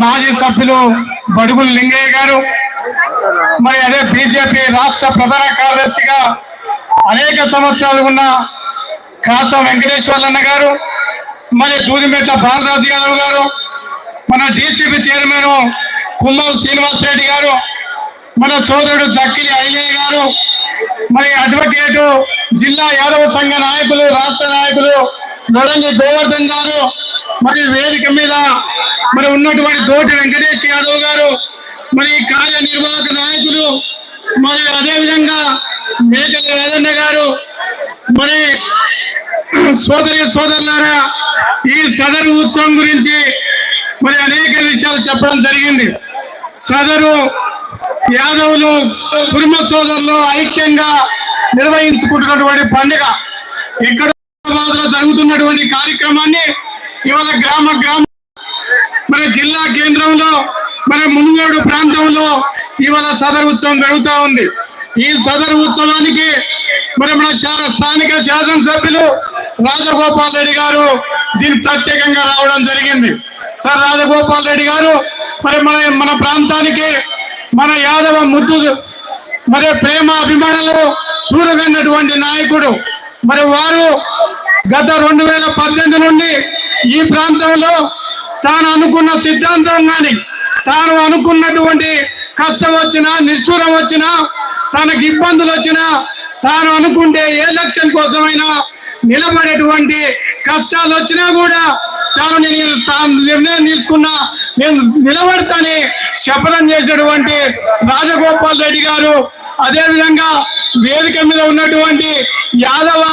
మాజీ సభ్యులు బడుగులు లింగయ్య గారు మరి అదే బీజేపీ రాష్ట్ర ప్రధాన కార్యదర్శిగా అనేక సంవత్సరాలు ఉన్న కాసా వెంకటేశ్వర్లన్న గారు మరి దూదిమెట్ల బాలరాజు యాదవ్ గారు మన డీసీపీ చైర్మన్ కుమ్మం శ్రీనివాస్ రెడ్డి గారు మన సోదరుడు జక్కిలి ఐలయ్య గారు మరి అడ్వకేట్ జిల్లా యాదవ సంఘ నాయకులు రాష్ట్ర నాయకులు నొడంగి గోవర్ధన్ గారు మరి వేదిక మీద మరి ఉన్నటువంటి తోటి వెంకటేష్ యాదవ్ గారు మరి కార్యనిర్వాహక నాయకులు మరి అదే విధంగా మేకల యాదన్న గారు మరి సోదరి సోదరులారా ఈ సదరు ఉత్సవం గురించి మరి అనేక విషయాలు చెప్పడం జరిగింది. సదరు యాదవులు కుటుంబ సోదరులు ఐక్యంగా నిర్వహించుకుంటున్నటువంటి పండుగ. ఇక్కడ లో జరుగుతున్నటువంటి కార్యక్రమాన్ని ఇవాళ గ్రామ గ్రామ మన జిల్లా కేంద్రంలో మన మునుగోడు ప్రాంతంలో ఇవాళ సదరు ఉత్సవం జరుగుతూ ఉంది. ఈ సదరు ఉత్సవానికి మరి మన శా- స్థానిక శాసనసభ్యులు రాజగోపాల్ రెడ్డి గారు దీన్ని ప్రత్యేకంగా రావడం జరిగింది. సార్ రాజగోపాల్ రెడ్డి గారు మరి మన మన ప్రాంతానికి మన యాదవ ముద్దు మరి ప్రేమ అభిమానులు చూడగన్నటువంటి నాయకుడు. మరి వారు గత రెండు వేల పద్దెనిమిది నుండి ఈ ప్రాంతంలో తాను అనుకున్న సిద్ధాంతం కానీ తాను అనుకున్నటువంటి కష్టం వచ్చినా నిష్ఠూరం వచ్చినా తనకి ఇబ్బందులు వచ్చినా తాను అనుకుంటే ఏ లక్ష్యం కోసమైనా నిలబడేటువంటి కష్టాలు వచ్చినా కూడా తాను నేను తాను నిర్ణయం తీసుకున్నా నేను నిలబడతాని శపథం చేసేటువంటి రాజగోపాల్ రెడ్డి గారు. అదేవిధంగా వేదిక మీద ఉన్నటువంటి యాదవ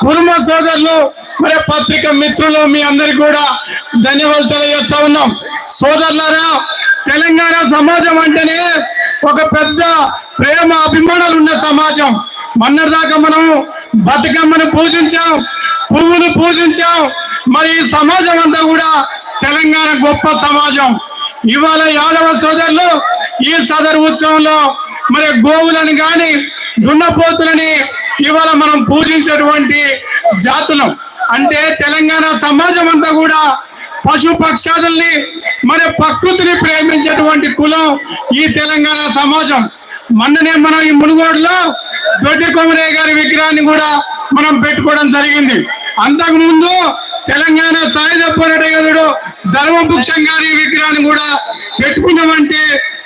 కుటుంబ సోదరులు మరి పత్రిక మిత్రులు మీ అందరికి కూడా ధన్యవాదాలు తెలియజేస్తా ఉన్నాం. సోదరులారా తెలంగాణ సమాజం అంటేనే ఒక పెద్ద ప్రేమ అభిమానాలు ఉన్న సమాజం. మొన్నటిదాకా మనం బతుకమ్మను పూజించాం పువ్వును పూజించాం. మరి ఈ సమాజం అంతా కూడా తెలంగాణ గొప్ప సమాజం. ఇవాళ యాదవ సోదరులు ఈ సదరు ఉత్సవంలో మరి గోవులను కానీ దున్నపోతులని ఇవాళ మనం పూజించేటువంటి జాతులం. అంటే తెలంగాణ సమాజం అంతా కూడా పశు పక్షాదుల్ని మరి ప్రకృతిని ప్రేమించేటువంటి కులం ఈ తెలంగాణ సమాజం. మొన్ననే మనం ఈ మునుగోడులో దొడ్డి కొమరయ్య గారి విగ్రహాన్ని కూడా మనం పెట్టుకోవడం జరిగింది. అంతకుముందు తెలంగాణ సాయుధ పోరాట ధర్మభుక్షం గారి విగ్రహాన్ని కూడా పెట్టుకున్నామంటే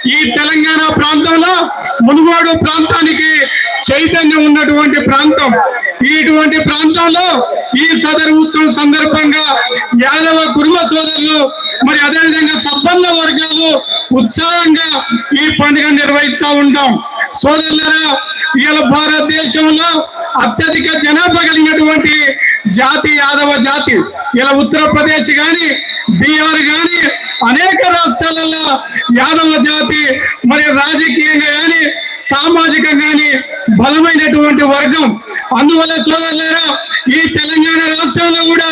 ఈ తెలంగాణ ప్రాంతంలో మునుగోడు ప్రాంతానికి చైతన్యం ఉన్నటువంటి ప్రాంతం. ఇటువంటి ప్రాంతంలో ఈ సదరు ఉత్సవం సందర్భంగా యాదవ కుటుంబ సోదరులు మరి అదేవిధంగా సంబంధ వర్గాలు ఉత్సాహంగా ఈ పండుగ నిర్వహిస్తూ ఉంటాం. సోదరులరా ఇవాళ భారతదేశంలో అత్యధిక జనాభా కలిగినటువంటి జాతి యాదవ జాతి. ఇలా ఉత్తరప్రదేశ్ కానీ బీహార్ కానీ అనేక రాష్ట్రాలలో యాదవ జాతి మరి రాజకీయంగా కానీ సామాజికంగా బలమైనటువంటి వర్గం. అందువల్ల సోదరులారా ఈ తెలంగాణ రాష్ట్రంలో కూడా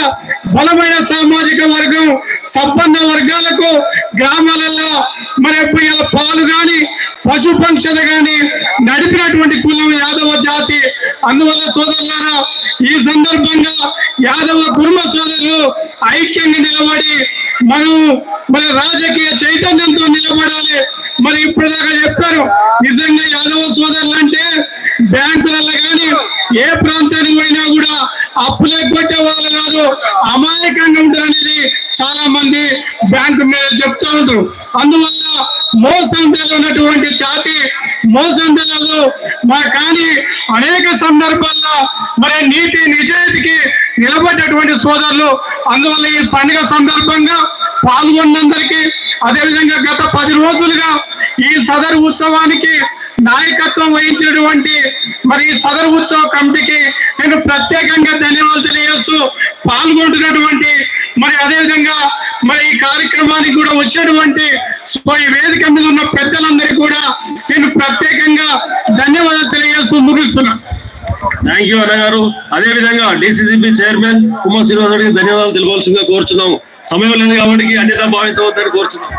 బలమైన సామాజిక వర్గం సంపన్న వర్గాలకు గ్రామాలలో మరి ఎప్పుడు పాలు కానీ పశు పంక్షలు కానీ నడిపినటువంటి కులం యాదవ జాతి. అందువల్ల సోదరులారా ఈ సందర్భంగా యాదవ కుర్మ సోదరులు ఐక్యంగా నిలబడి మనం మన రాజకీయ చైతన్యంతో నిలబడాలి. మరి ఇప్పుడు దాకా చెప్పారు నిజంగా యాదవ సోదరులు అంటే బ్యాంకులలో కానీ ఏ ప్రాంతానికి పోయినా కూడా అప్పులే కొట్టే వాళ్ళు కాదు అమాయకంగా ఉంటారు అనేది చాలా మంది బ్యాంకు మీద చెప్తూ ఉంటారు. అందువల్ల మోసంతలో ఉన్నటువంటి జాతి మోసంతలలో మా కానీ అనేక సందర్భాల్లో మరి నీతి నిజాయితీకి నిలబడ్డటువంటి సోదరులు అందువల్ల ఈ పండుగ సందర్భంగా పాల్గొన్నందరికీ అదేవిధంగా గత పది రోజులుగా ఈ సదరు ఉత్సవానికి నేతృత్వం వహించినటువంటి మరి సదరు ఉత్సవ కమిటీకి నేను ప్రత్యేకంగా ధన్యవాదాలు తెలియజేస్తూ పాల్గొంటున్నటువంటి మరి అదేవిధంగా మరి ఈ కార్యక్రమానికి కూడా వచ్చినటువంటి ఈ వేదిక మీద ఉన్న పెద్దలందరికీ కూడా నేను ప్రత్యేకంగా ధన్యవాదాలు తెలియజేస్తూ ముగిస్తున్నాను. థ్యాంక్ యూ అన్న గారు. అదే విధంగా డిసిసిబి చైర్మన్ కుమార్ శ్రీనివాస్ గారికి ధన్యవాదాలు తెలియవలసిందిగా కోరుచున్నాము. సమయం లేదు కాబట్టి అన్యత భావించవద్దని కోరుచున్నాము.